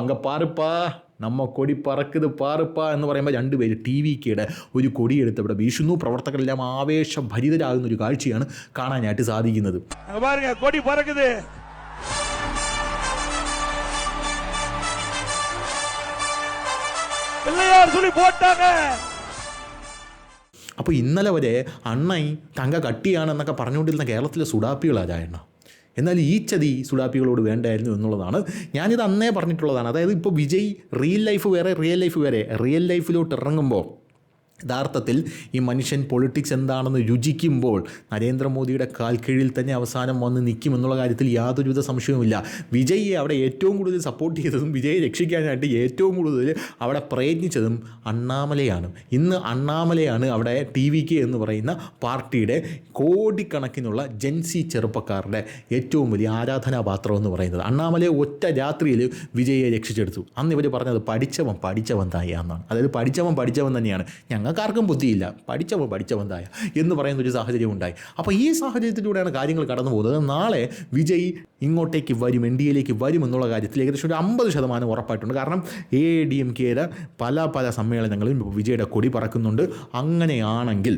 അങ്ക പാറുപ്പാ നമ്മ കൊടി പറക്കുത് പാറുപ്പാ എന്ന് പറയുമ്പോൾ രണ്ടുപേര് ടി വി കെയുടെ ഒരു കൊടിയെടുത്ത് ഇവിടെ വീശുന്നു പ്രവർത്തകരെല്ലാം ആവേശഭരിതരാകുന്ന ഒരു കാഴ്ചയാണ് കാണാനായിട്ട് സാധിക്കുന്നത് அங்க பாருங்க கொடி பறக்குது பிள்ளையார் சொல்லி போட்டாங்க അപ്പോൾ ഇന്നലെ വരെ അണ്ണൈ തങ്ക കട്ടിയാണെന്നൊക്കെ പറഞ്ഞുകൊണ്ടിരുന്ന കേരളത്തിലെ സുഡാപ്പികളാ എണ്ണ എന്നാൽ ഈ ചതി സുഡാപ്പികളോട് വേണ്ടായിരുന്നു എന്നുള്ളതാണ്. ഞാനിത് അന്നേ പറഞ്ഞിട്ടുള്ളതാണ്. അതായത് ഇപ്പോൾ വിജയ് റിയൽ ലൈഫ് വേറെ റിയൽ ലൈഫ് വേറെ. റിയൽ ലൈഫിലോട്ട് ഇറങ്ങുമ്പോൾ യഥാർത്ഥത്തിൽ ഈ മനുഷ്യൻ പൊളിറ്റിക്സ് എന്താണെന്ന് രുചിക്കുമ്പോൾ നരേന്ദ്രമോദിയുടെ കാൽക്കീഴിൽ തന്നെ അവസാനം വന്ന് നിൽക്കും എന്നുള്ള കാര്യത്തിൽ യാതൊരുവിധ സംശയവുമില്ല. വിജയ്യെ അവിടെ ഏറ്റവും കൂടുതൽ സപ്പോർട്ട് ചെയ്തതും വിജയെ രക്ഷിക്കാനായിട്ട് ഏറ്റവും കൂടുതൽ അവിടെ പ്രയത്നിച്ചതും അണ്ണാമലയാണ്. ഇന്ന് അണ്ണാമലയാണ് അവിടെ ടി വി കെ എന്ന് പറയുന്ന പാർട്ടിയുടെ കോടിക്കണക്കിനുള്ള ജൻസി ചെറുപ്പക്കാരുടെ ഏറ്റവും വലിയ ആരാധനാപാത്രം എന്ന് പറയുന്നത്. അണ്ണാമലയെ ഒറ്റ രാത്രിയിൽ വിജയെ രക്ഷിച്ചെടുത്തു. അന്ന് ഇവർ പറഞ്ഞത് പഠിച്ചവൻ പഠിച്ചവൻ തായ എന്നാണ് അതായത് പഠിച്ചവൻ പഠിച്ചവൻ തന്നെയാണ്. ഞങ്ങൾക്കാർക്കും ബുദ്ധിയില്ല. പഠിച്ചവ പഠിച്ചവന്തായ എന്ന് പറയുന്ന ഒരു സാഹചര്യം ഉണ്ടായി. അപ്പോൾ ഈ സാഹചര്യത്തിലൂടെയാണ് കാര്യങ്ങൾ കടന്നു പോകുന്നത്. നാളെ വിജയ് ഇങ്ങോട്ടേക്ക് വരും എൻ ഡി എയിലേക്ക് വരും എന്നുള്ള കാര്യത്തിൽ ഏകദേശം ഒരു അമ്പത് ശതമാനം ഉറപ്പായിട്ടുണ്ട്. കാരണം എ ഡി എം കെയുടെ പല പല സമ്മേളനങ്ങളിലും വിജയുടെ കൊടി പറക്കുന്നുണ്ട്. അങ്ങനെയാണെങ്കിൽ